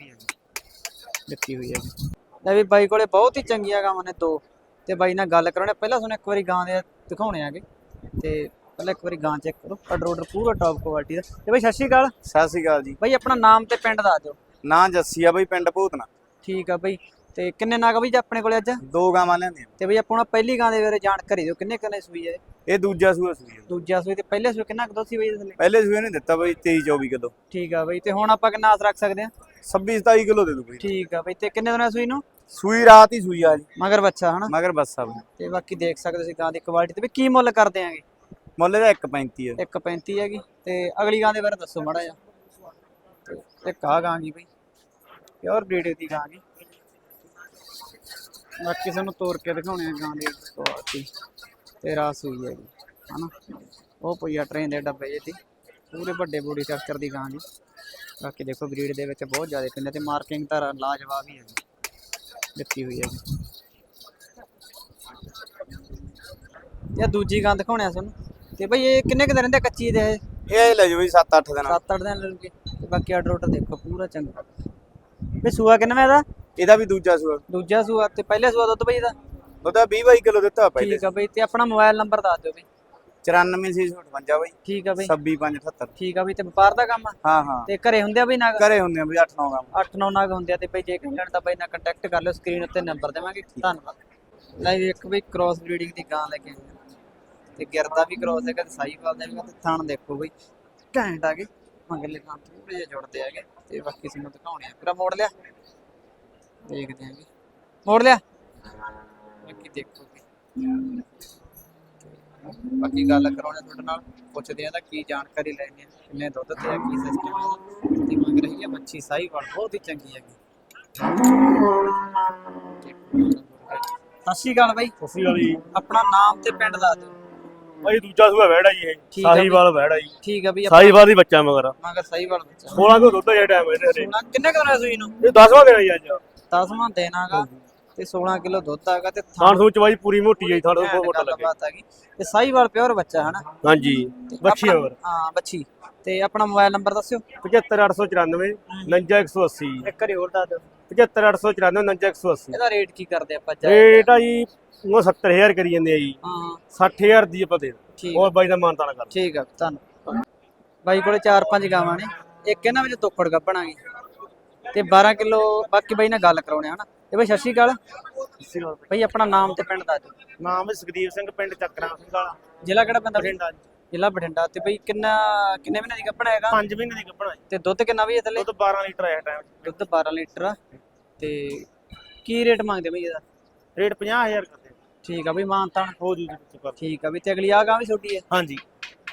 ਹੀ ਦਿੱਤੀ ਹੋਈ ਹੈ ਲੈ ਵੀ ਬਾਈ ਕੋਲੇ ਬਹੁਤ ਹੀ ਚੰਗੀਆਂ ਗਾਵਾਂ ਨੇ ਦੋ। ਤੇ ਬਾਈ ਨਾਲ ਗੱਲ ਕਰਾਉਣੇ ਪਹਿਲਾਂ ਤੁਹਾਨੂੰ ਇੱਕ ਵਾਰੀ ਗਾਂ ਦੇ ਦਿਖਾਉਣੇ ਆਗੇ। ਤੇ ਪਹਿਲਾਂ ਇੱਕ ਵਾਰੀ ਗਾਂ ਚੈੱਕ ਕਰੋ ਆਰਡਰ ਆਰਡਰ ਪੂਰਾ ਟੌਪ ਕੁਆਲਿਟੀ ਦਾ। ਤੇ ਬਾਈ ਸਤਿ ਸ਼੍ਰੀ ਅਕਾਲ। ਸਤਿ ਸ਼੍ਰੀ ਅਕਾਲ ਜੀ। ਬਾਈ ਆਪਣਾ ਨਾਮ ਤੇ ਪਿੰਡ ਦੱਸ ਦਿਓ। ਨਾਂ ਜੱਸੀ ਆ ਬਈ ਪਿੰਡ ਭੂਤਨਾ। ਠੀਕ ਆ ਬਾਈ। ਤੇ ਕਿੰਨੇ ਨਾਗ ਬਾਈ ਜੀ ਆਪਣੇ ਕੋਲੇ ਅੱਜ? ਦੋ ਗਾਵਾਂ ਲਿਆਂਦੀਆਂ। ਤੇ ਬਾਈ ਆਪਾਂ ਨੂੰ ਪਹਿਲੀ ਗਾਂ ਦੇ ਬਾਰੇ ਜਾਣਕਾਰੀ ਦਿਓ। ਕਿੰਨੇ ਕਿੰਨੇ ਸੂਈ ਹੈ ਇਹ? ਦੂਜਾ ਸੂਆ ਸੂਈ ਆ। ਦੂਜਾ ਸੂਈ ਤੇ ਪਹਿਲੇ ਸੂਈ ਕਿੰਨਾ ਕੁ ਦੁੱਧ ਸੀ ਬਾਈ ਇਹਦੇ ਥੱਲੇ? ਪਹਿਲੇ ਸੂਏ ਨੇ ਦਿੱਤਾ ਬਈ 23 24 ਕਿਲੋ। ਠੀਕ ਆ ਬਾਈ। ਤੇ ਹੁਣ ਆਪਾਂ ਕਿੰਨਾ ਆਸ ਰੱਖ ਸਕਦੇ ਆ? 26 27 ਕਿਲੋ ਦੇ ਦੂ ਬਈ ਠੀਕ ਆ ਬਾਈ ਤੇ ਕਿੰਨੇ ਦਿਨਾਂ ਸੂਈ ਨੂੰ? ਸੂਈ ਰਾਤ ਹੀ ਸੂਈ ਆ ਜੀ। ਮਗਰ ਬੱਚਾ ਹਨਾ? ਮਗਰ ਬੱਸ ਬਈ। ਤੇ ਬਾਕੀ ਦੇਖ ਸਕਦੇ ਤੁਸੀਂ ਗਾਂ ਦੀ ਕੁਆਲਿਟੀ ਤੇ ਵੀ ਕੀ ਮੁੱਲ ਕਰਦੇ ਆਂਗੇ? ਮੁੱਲ ਦਾ 1.35 ਆ 1.35 ਹੈਗੀ ਤੇ ਅਗਲੀ ਗਾਂ ਦੇ ਬਾਰੇ ਦੱਸੋ ਮਾੜਾ ਜਿਹਾ। ਤੇ ਇੱਕ ਆ ਗਾਂ ਗੀ ਬਈ ਪਿਓਰ ਬਰੀਡ ਦੀ ਗਾਂ ਗੀ ਬਾਕੀ ਸਾਨੂੰ ਤੋੜ ਕੇ ਦਿਖਾਉਣੇ ਆ ਗਾਂ ਦੀ। ਕੁਆਲਿਟੀ ਤੇ ਰਾਸ ਹੋਈ ਹੈਗੀ ਹਨਾ? ਉਹ ਪਈ ਆ ਟ੍ਰੇਨ ਦੇ ਡੱਬੇ ਜਿਹੇ ਪੂਰੇ ਵੱਡੇ ਬੋਡੀ ਸਟਰਕਚਰ ਦੀ ਗਾਂ ਗੀ ਬਾਕੀ ਦੇਖੋ ਬਰੀਡ ਦੇ ਵਿੱਚ ਬਹੁਤ ਜ਼ਿਆਦਾ ਪਿੰਦੇ ਤੇ ਮਾਰਕਿੰਗ ਤਾਂ ਲਾਜਵਾਬ ਹੀ ਹੈਗੀ ਦਿੱਤੀ ਹੋਈ ਹੈਗੀ ਇਹ ਦੂਜੀ ਗਾਂ ਦਿਖਾਉਣੇ ਆ ਤੁਹਾਨੂੰ। ਤੇ ਬਈ ਇਹ ਕਿੰਨੇ ਕੁ ਦਿਨ ਰਹਿੰਦੇ ਕੱਚੀ ਦੇ ਇਹ? ਇਹ ਲੈ ਜੋ ਬਈ 7-8 ਦਿਨ। 7-8 ਦਿਨ ਲੱਗਣਗੇ ਤੇ ਬਾਕੀ ਆਰਡਰ ਆਰਡਰ ਦੇਖੋ ਪੂਰਾ ਚੰਗਾ। ਬਈ ਸੂਆ ਕਿੰਨਾ ਦਾ ਇਹਦਾ ਵੀ ਦੂਜਾ ਸੂਆ। ਦੂਜਾ ਸੂਆ ਤੇ ਪਹਿਲੇ ਸੂਆ ਦੁੱਧ ਬਈ ਦਾ ਉਹਦਾ 20 22 ਕਿਲੋ ਦਿੱਤਾ ਪਹਿਲੇ ਠੀਕ ਆ ਬਈ ਤੇ ਆਪਣਾ ਮੋਬਾਈਲ ਨੰਬਰ ਦੱਸ ਦਿਓ ਬਈ। 94658 ਬਈ। ਠੀਕ ਆ ਬਈ। 26578 ਠੀਕ ਆ ਬਈ ਤੇ ਵਪਾਰ ਦਾ ਕੰਮ ਆ? ਹਾਂ ਹਾਂ। ਤੇ ਘਰੇ ਹੁੰਦੇ ਆ ਬਈ ਨਾਗ? ਘਰੇ ਹੁੰਦੇ ਆ ਬਈ 8-9 ਗਾਵਾਂ 8-9 ਨਾਗ ਹੁੰਦੇ ਆ ਤੇ ਬਈ ਜੇ ਕੋਈ ਲੈਣ ਤਾਂ ਬਈ ਨਾਲ ਕੰਟੈਕਟ ਕਰ ਲਿਓ ਸਕਰੀਨ ਉੱਤੇ ਨੰਬਰ ਦੇਵਾਂਗੇ। ਧੰਨਵਾਦ। ਲੈ ਇੱਕ ਬਈ ਕ੍ਰਾਸ ਬਰੀਡਿੰਗ ਦੀ ਗਾਂ ਲੈ ਕੇ ਆਏ। ਤੇ ਗਿਰਦਾ ਵੀ ਕ੍ਰਾਸ ਹੈਗਾ ਤੇ ਸਾਈਵਾਲ ਦਾ ਵੀ ਤੇ ਥਣ ਦੇਖੋ ਬਈ। ਘੈਂਟ ਆ ਗਏ। ਮਗਰਲੇ ਥਣ ਥੋੜੇ ਜਿਹਾ ਜੁੜਦੇ ਹੈਗੇ ਤੇ ਬਾਕੀ ਤੁਹਾਨੂੰ ਦਿਖਾਉਣੇ ਆ। ਪੂਰਾ ਮੋੜ ਲਿਆ। ਦੇਖਦੇ ਆਂਗੇ ਮੋੜ ਲਿਆ। ਬਾਕੀ ਦੇਖੋ ਬਈ। ਬਾਕੀ ਗੱਲ ਕਰਾਉਣੇ ਤੁਹਾਡੇ ਨਾਲ ਪੁੱਛਦੇ ਆ ਤਾਂ ਕੀ ਜਾਣਕਾਰੀ ਲੈਣੀ ਹੈ ਕਿੰਨੇ ਦੁੱਧ ਤੇ ਆ ਕੀ ਸਿਸਟਮ ਹੈ ਤੇ ਮੰਗ ਰਹੀ ਹੈ ਮੱਛੀ ਸਾਹੀਵਾਲ ਬਹੁਤ ਹੀ ਚੰਗੀ ਹੈਗੀ। ਸਤਿ ਸ਼੍ਰੀ ਅਕਾਲ ਬਾਈ। ਸਤਿ ਸ਼੍ਰੀ ਅਕਾਲ ਜੀ। ਆਪਣਾ ਨਾਮ ਤੇ ਪਿੰਡ ਦੱਸ ਦਿਓ। ਭਾਈ ਦੂਜਾ ਸੂਆ ਵਹਿੜਾ ਜੀ ਇਹ। ਠੀਕ ਆ ਸਾਹੀਵਾਲ ਵਹਿੜਾ ਜੀ। ਠੀਕ ਆ ਬਈ ਆਪਣਾ ਸਾਹੀਵਾਲ ਦੀ ਬੱਚਾ ਮਗਰ ਮਗਰ ਸਾਹੀਵਾਲ ਬੱਚਾ। 16 ਕਿਲੋ ਦੁੱਧ ਹੈ ਟਾਈਮ ਇਹਦੇ। ਸੋਨਾ ਕਿੰਨੇ ਕੁ ਸੂਈ ਨੂੰ ਇਹ 10ਵਾਂ ਦੇਣਾ ਜੀ ਅੱਜ। 10ਵਾਂ ਦੇਣਾਗਾ ਤੇ 16 ਕਿਲੋ ਦੁੱਧ ਆਗਾ ਤੇ ਥਾਣ ਸੂਚ ਬਾਈ ਪੂਰੀ ਮੋਟੀ ਹੈ ਥਾਣ ਬਹੁਤ ਮੋਟਾ ਲੱਗੇ। ਗੱਲਬਾਤ ਹੈਗੀ। ਤੇ ਸਾਹੀਵਾਲ ਪਿਓਰ ਬੱਚਾ ਹਨਾ? ਹਾਂਜੀ ਬੱਚੀ ਹੋਰ। ਹਾਂ ਬੱਚੀ। ਤੇ ਆਪਣਾ ਮੋਬਾਈਲ ਨੰਬਰ ਦੱਸਿਓ। 75894 59180 ਇੱਕ ਵਾਰੀ ਹੋਰ ਦੱਸ ਦਿਓ। 75894 59180 ਇਹਦਾ ਰੇਟ ਕੀ ਕਰਦੇ ਆਪਾਂ ਰੇਟ ਆ ਜੀ ਉਹ 70000 ਕਰੀ ਜਾਂਦੇ ਆ ਜੀ। ਹਾਂ। 60000 ਦੀ ਆਪਾਂ ਦੇ ਉਹ ਬਾਈ ਦਾ ਮਾਨਤਾਨ ਕਰ ਠੀਕ ਆ ਧੰਨਵਾਦ ਬਾਈ ਕੋਲੇ 4-5 ਗਾਵਾਂ ਨੇ। ਇੱਕ ਇਹਨਾਂ ਵਿੱਚ ਤੋਕੜ ਗੱਭਣਾਂਗੇ ਤੇ 12 ਕਿਲੋ ਬਾਕੀ ਬਾਈ ਨਾਲ ਗੱਲ ਕਰਾਉਣੇ ਹਨਾ? ਤੇ ਬਾਈ ਸਤਿ ਸ਼੍ਰੀ ਅਕਾਲ। ਬਾਈ ਆਪਣਾ ਨਾਮ ਤੇ ਪਿੰਡ ਦੱਸ ਦਿਓ। ਨਾਮ ਹੈ ਸੁਖਦੀਪ ਸਿੰਘ ਪਿੰਡ ਚੱਕਰਾਂ ਸਿੰਘ ਵਾਲਾ ਜ਼ਿਲ੍ਹਾ ਕਿਹੜਾ ਪੈਂਦਾ ਬਠਿੰਡਾ ਜੀ। ਜ਼ਿਲ੍ਹਾ ਬਠਿੰਡਾ। ਤੇ ਬਾਈ ਕਿੰਨਾ ਕਿੰਨੇ ਮਹੀਨੇ ਦੀ ਗੱਭਣਾ ਹੈਗਾ? 5 ਮਹੀਨੇ ਦੀ ਗੱਭਣਾ ਤੇ ਦੁੱਧ ਕਿੰਨਾ ਵੀ ਇਹ ਥੱਲੇ ਦੁੱਧ 12 ਲੀਟਰ ਆਇਆ ਟਾਈਮ ਦੁੱਧ 12 ਲੀਟਰ ਆ। ਤੇ ਕੀ ਰੇਟ ਮੰਗਦੇ ਬਾਈ ਇਹਦਾ? ਰੇਟ 50000 ਕਰਦੇ ਠੀਕ ਆ ਬਈ ਮਾਨਤਾਨ ਹੋ ਜੂ ਜੀ ਕਰ। ਠੀਕ ਆ ਵੀ ਤੇ ਅਗਲੀ ਆ ਗਾਂ ਵੀ ਛੋਟੀ ਹੈ ਹਾਂਜੀ।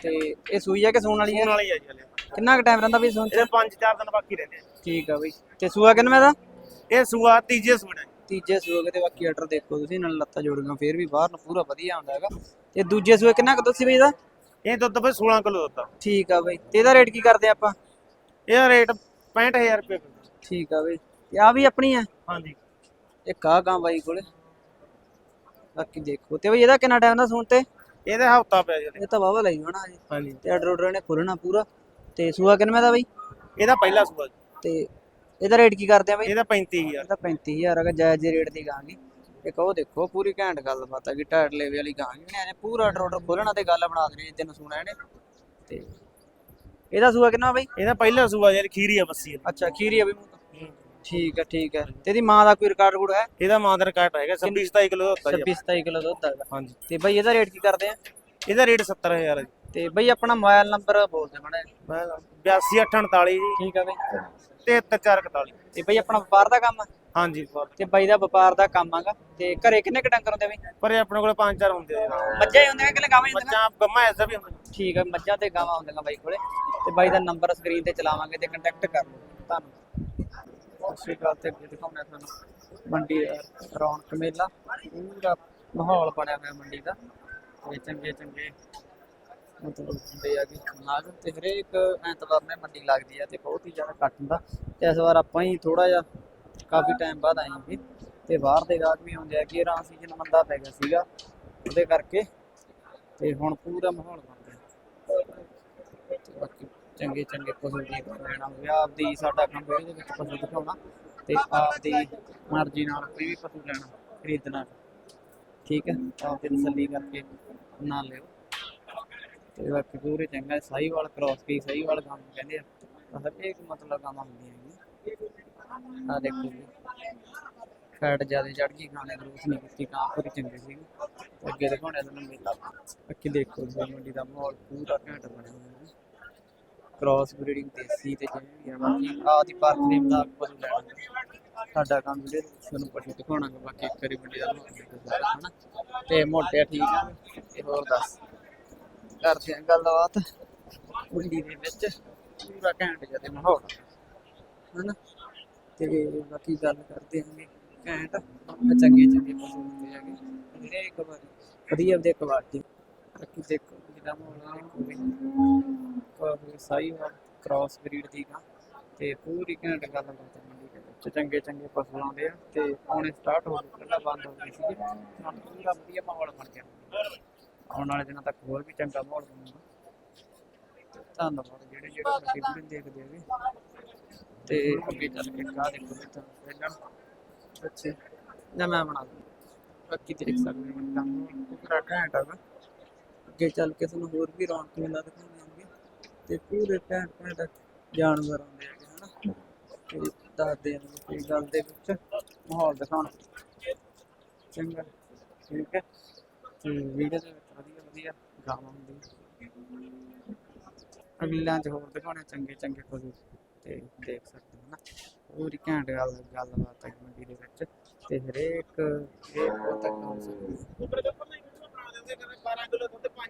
ਤੇ ਇਹ ਸੂਈ ਆ ਕਿ ਸੂਣ ਵਾਲੀ ਹੈ ਸੂਣ ਵਾਲੀ ਆ ਜੀ ਹਲੇ। ਕਿੰਨਾ ਕੁ ਟਾਈਮ ਰਹਿੰਦਾ ਬਈ ਸੂਣ ਚ? ਇਹਦੇ 5-4 ਦਿਨ ਬਾਕੀ ਰਹਿੰਦੇ ਆ। ਠੀਕ ਆ ਬਈ। ਤੇ ਸੂਆ ਕਿੰਨਾ ਦਾ? ਇਹ ਸੂਆ ਤੀਜੇ ਹੈ ਤੀਜੇ ਸੂਏ ਤੇ ਬਾਕੀ ਆਰਡਰ ਦੇਖੋ ਤੁਸੀਂ ਨਾਲ ਲੱਤਾਂ ਜੋੜੀਆਂ ਫੇਰ ਵੀ ਬਾਹਰ ਨੂੰ ਪੂਰਾ ਵਧੀਆ ਆਉਂਦਾ ਹੈਗਾ। ਤੇ ਦੂਜੇ ਸੂਏ ਕਿੰਨਾ ਕੁ ਦੁੱਧ ਸੀ ਬਈ ਇਹਦਾ? ਇਹ ਦੁੱਧ ਬਈ 16 ਕਿਲੋ ਦਿੱਤਾ ਠੀਕ ਆ ਬਈ। ਤੇ ਇਹਦਾ ਰੇਟ ਕੀ ਕਰਦੇ ਆਪਾਂ? ਇਹਦਾ ਰੇਟ 65000 ਰੁਪਏ। ਠੀਕ ਆ ਬਈ। ਤੇ ਆ ਵੀ ਆਪਣੀ ਆ? ਹਾਂਜੀ। ਇੱਕ ਆ ਗਾਂ ਬਾਈ ਕੋਲੇ? ਬਾਕੀ ਦੇਖੋ। ਤੇ ਬਈ ਇਹਦਾ ਕਿੰਨਾ ਟਾਈਮ ਦਾ ਸੂਣ ਤੇ? ਇਹਦਾ ਹਫਤਾ ਪਿਆ ਜੀ ਇਹ ਤਾਂ ਵਾਵਾ ਲਈ ਹੋਣਾ ਜੀ ਹਾਂਜੀ। ਤੇ ਆਰਡਰ ਆਰਡਰ ਨੇ ਖੋਲਣਾ ਪੂਰਾ। ਤੇ ਸੂਆ ਕਿੰਨਾ ਦਾ ਬਈ? ਇਹਦਾ ਪਹਿਲਾ ਸੂਆ ਜੀ। ਤੇ ਇਹਦਾ ਰੇਟ ਕੀ ਕਰਦੇ ਆ ਬਈ? ਇਹਦਾ 35000 ਇਹਦਾ 35000 ਹੈਗਾ ਜਾਇਜ਼ ਰੇਟ ਦੀ ਗਾਂਗੀ ਇੱਕ ਉਹ ਦੇਖੋ ਪੂਰੀ ਘੈਂਟ ਗੱਲਬਾਤ ਆ ਕਿ ਟਾਇਰ ਲੈਵੇ ਵਾਲੀ ਗਾਂਗੀ ਨੇ ਇਹਨੇ ਪੂਰਾ ਆਰਡਰ ਖੋਲਣਾ ਤੇ ਗੱਲ ਬਣਾ ਦੇਣੀ ਜਿੱਦਨ ਸੁਣਾ ਇਹਨੇ। ਤੇ ਇਹਦਾ ਸੂਆ ਕਿੰਨਾ ਬਈ? ਇਹਦਾ ਪਹਿਲਾ ਸੂਆ ਯਾਰ ਖੀਰੀ ਆ ਬੱਸੀ ਅੱਛਾ ਖੀਰੀ ਆ ਬਈ ਠੀਕ ਹੈ। ਠੀਕ ਹੈ ਤੇ ਇਹਦੀ ਮਾਂ ਦਾ ਕੋਈ ਰਿਕਾਰਡ ਰੂਡ ਹੈ? ਇਹਦਾ ਮਾਦਰ ਕਾਟ ਹੈਗਾ 26 27 ਕਿਲੋ ਦਾ ਹੁੰਦਾ ਜੀ 26 27 ਕਿਲੋ ਦੁੱਧ ਹੈਗਾ। ਹਾਂਜੀ। ਤੇ ਬਈ ਇਹਦਾ ਰੇਟ ਕੀ ਕਰਦੇ ਆ? ਇਹਦਾ ਰੇਟ 70000 ਹੈ ਜੀ। ਤੇ ਬਈ ਆਪਣਾ ਮੋਬਾਈਲ ਨੰਬਰ ਬੋਲ ਦੇ ਮੜਾ 82848 ਜੀ। ਠੀਕ ਹੈ ਬਈ। 73441 ਤੇ ਬਈ ਆਪਣਾ ਵਪਾਰ ਦਾ ਕੰਮ ਆ? ਹਾਂਜੀ ਤੇ ਬਾਈ ਦਾ ਵਪਾਰ ਦਾ ਕੰਮ ਆਗਾ। ਤੇ ਘਰੇ ਕਿੰਨੇ ਕ ਡੰਗਰ ਹੁੰਦੇ ਬਈ? ਪਰ ਆਪਣੇ ਕੋਲ ਪੰਜ ਚਾਰ ਹੁੰਦੇ ਆ। ਮੱਝਾਂ ਹੀ ਹੁੰਦੀਆਂ ਕਿ ਗਾਵਾਂ ਹੀ ਹੁੰਦੀਆਂ? ਮੱਝਾਂ ਗੰਮਾ ਐਸਾ ਵੀ ਹੁੰਦਾ। ਠੀਕ ਹੈ ਮੱਝਾਂ ਤੇ ਗਾਵਾਂ ਹੁੰਦੀਆਂ ਬਾਈ ਕੋਲੇ। ਤੇ ਬਾਈ ਦਾ ਨੰਬਰ ਸਕਰੀਨ ਤੇ ਚਲਾਵਾਂਗੇ ਤੇ ਕੰਟੈਕਟ ਕਰ ਲਓ। ਧੰਨਵਾਦ। ਸਤਿ ਸ਼੍ਰੀ ਅਕਾਲ ਤੇ ਹਾਂ ਤੁਹਾਨੂੰ ਮੰਡੀ ਰੌਣਕ ਮੇਲਾ। ਪੂਰਾ ਮਾਹੌਲ ਬਣਿਆ ਹੋਇਆ ਮੰਡੀ ਦਾ। ਤੇ ਚੰਗੇ ਚੰਗੇ ਮਤਲਬ ਹੁੰਦੇ ਆ ਕਿ ਨਾਗ ਤੇ ਹਰੇਕ ਐਤਵਾਰ ਨੇ ਮੰਡੀ ਲੱਗਦੀ ਆ ਤੇ ਬਹੁਤ ਹੀ ਜ਼ਿਆਦਾ ਘੱਟ ਹੁੰਦਾ ਤੇ ਇਸ ਵਾਰ ਆਪਾਂ ਹੀ ਥੋੜਾ ਜਿਹਾ ਕਾਫੀ ਟਾਈਮ ਬਾਅਦ ਆਏ ਹਾਂ ਤੇ ਬਾਹਰ ਦੇ ਗਾਹਕ ਵੀ ਆਉਂਦੇ ਆ ਕਿ ਰਾਂ ਸੀਜ਼ਨ ਮੰਦਾ ਪੈ ਗਿਆ ਸੀਗਾ, ਉਹਦੇ ਕਰਕੇ ਤੇ ਹੁਣ ਪੂਰਾ ਮਾਹੌਲ ਬਣ ਗਿਆ। ਤੇ ਬਾਕੀ ਚੰਗੇ ਚੰਗੇ ਪਸ਼ੂ ਦੀ ਲੈਣਾ ਹੋਵੇ, ਆਪਦੀ ਸਾਡਾ ਕੰਮ ਦੇ ਵਿੱਚ ਪਸ਼ੂ ਦਿਖਾਉਣਾ ਤੇ ਆਪਦੀ ਮਰਜ਼ੀ ਨਾਲ ਕੋਈ ਵੀ ਪਸ਼ੂ ਲੈਣਾ, ਖਰੀਦਣਾ। ਠੀਕ ਹੈ, ਆਪਦੀ ਤਸੱਲੀ ਕਰਕੇ ਨਾ ਲਿਓ। ਤੇ ਬਾਕੀ ਪੂਰੇ ਚੰਗਾ ਸਾਈਵਾਲ ਕ੍ਰਾਸ ਕੀ ਸਾਈਵਾਲ ਕੰਮ ਕਹਿੰਦੇ ਆ। ਹਰੇਕ ਮਤਲਬ ਕੰਮ ਹੁੰਦੀਆਂ ਹੈਗੀਆਂ ਆ ਦੇਖੋ ਜੀ। ਫੈਟ ਜ਼ਿਆਦਾ ਚੜ ਗਈ ਖਾਣੇ ਗਰੋਥ ਨਹੀਂ ਕੀਤੀ ਕਾਂ ਪੂਰੀ ਚੰਗੀ ਸੀ ਅੱਗੇ ਦਿਖਾਉਣੇ ਤੁਹਾਨੂੰ ਮੇਲਾ। ਅੱਗੇ ਦੇਖੋ ਜੀ, ਮੰਡੀ ਦਾ ਮਾਹੌਲ ਪੂਰਾ ਘੈਂਟ ਬਣਿਆ ਹੋਇਆ ਹੈ ਕ੍ਰਾਸ ਬਰੀਡਿੰਗ ਦੇਸੀ ਤੇ ਜਿਵੇਂ ਵੀ ਆ, ਬਾਕੀ ਪਾਰਕ ਦੇ ਮੁਤਾਬਕ ਪਸ਼ੂ ਲੈਣਾ ਸਾਡਾ ਕੰਮ ਜਿਹੜੇ ਤੁਹਾਨੂੰ ਪਸ਼ੂ ਦਿਖਾਉਣਾਗਾ, ਬਾਕੀ ਇੱਕ ਵਾਰੀ ਮੰਡੀ ਦਾ ਮਾਹੌਲ ਹਨਾ ਤੇ ਮੋਟੇ ਠੀਕ ਆ, ਤੇ ਹੋਰ ਦੱਸ। ਕਰਦੇ ਆ ਗੱਲਬਾਤ। ਮੰਡੀ ਦੇ ਵਿੱਚ ਪੂਰਾ ਘੈਂਟ ਜਿਹਾ ਤੇ ਮਾਹੌਲ। ਹਨਾ? ਤੇ ਬਾਕੀ ਗੱਲ ਕਰਦੇ ਆਂਗੇ ਘੈਂਟ। ਚੰਗੇ ਚੰਗੇ ਪਸ਼ੂ ਹੁੰਦੇ ਹੈਗੇ। ਜਿਹੜੇ ਇੱਕ ਵਾਰੀ ਵਧੀਆ ਵਧੀਆ ਕੁਆਲਿਟੀ ਬਾਕੀ ਦੇਖੋ ਜਿਹਦਾ ਮਾਹੌਲ ਆ, ਦੇਖੋ ਵੀ। ਸਾਈ ਕ੍ਰਾਸ ਬਰੀਡ ਦੀ ਗਾ ਤੇ ਪੂਰੀ ਘੈਂਟ ਗੱਲ ਬਾਤ ਹੈ ਮੰਡੀ ਦੇ ਵਿੱਚ ਚੰਗੇ ਚੰਗੇ ਪਸ਼ੂ ਆਉਂਦੇ ਆ, ਤੇ ਆਉਣੇ ਸਟਾਰਟ ਹੋ ਗਏ, ਪਹਿਲਾਂ ਬੰਦ ਹੋ ਗਏ ਸੀਗੇ ਪੂਰਾ ਵਧੀਆ ਮਾਹੌਲ ਬਣ ਗਿਆ। ਆਉਣ ਵਾਲੇ ਦਿਨਾਂ ਤੱਕ ਹੋਰ ਵੀ ਚੰਗਾ ਮਾਹੌਲ ਬਣੂਗਾ। ਤੇ ਧੰਨਵਾਦ ਜਿਹੜੇ ਜਿਹੜੇ ਸਾਡੀ ਵੀਡੀਓ ਦੇਖਦੇ ਹੈਗੇ ਤੇ ਅੱਗੇ ਚੱਲ ਕੇ ਕਾ ਦੇਖੋ ਤੁਹਾਨੂੰ ਪਹਿਲਾਂ ਅੱਛਾ। ਨਾ ਮੈਂ ਬਣਾ ਦੂੰ ਬਾਕੀ ਦੇਖ ਸਕਦੇ ਹੋ ਕੰਮ ਪੂਰਾ ਘੈਂਟ ਹੈਗਾ ਅੱਗੇ ਚੱਲ ਕੇ ਤੁਹਾਨੂੰ ਹੋਰ ਵੀ ਰੌਣਕ ਮੇਲਾ ਦਿਖਾਵਾਂਗੇ ਤੇ ਪੂਰੇ ਘੈਂਟ ਘੈਂਟ ਜਾਨਵਰ ਆਉਂਦੇ ਹੈਗੇ ਹਨਾ। ਤੇ ਦੱਸਦੇ ਹਾਂ ਕੋਈ ਗੱਲ ਦੇ ਵਿੱਚ ਮਾਹੌਲ ਦਿਖਾਉਣਾ। ਚੰਗਾ ਠੀਕ ਹੈ। ਤੇ ਵੀਡੀਓ ਦੇ ਵਿੱਚ ਵਧੀਆ। ਵਧੀਆ ਗਾਵਾਂ ਹੁੰਦੀਆਂ ਅਗਲਿਆਂ ਚ ਹੋਰ ਦਿਖਾਉਣੇ ਚੰਗੇ ਚੰਗੇ ਪਸ਼ੂ ਤੇ ਦੇਖ ਸਕਦੇ ਹੋ ਨਾ। ਪੂਰੀ ਘੈਂਟ ਗੱਲ ਗੱਲਬਾਤ ਹੈ ਮੰਡੀ ਦੇ ਵਿੱਚ ਤੇ ਹਰੇਕ ਇਹ ਤੱਕ ਹੋ ਸਕਦੀ। ਹੈ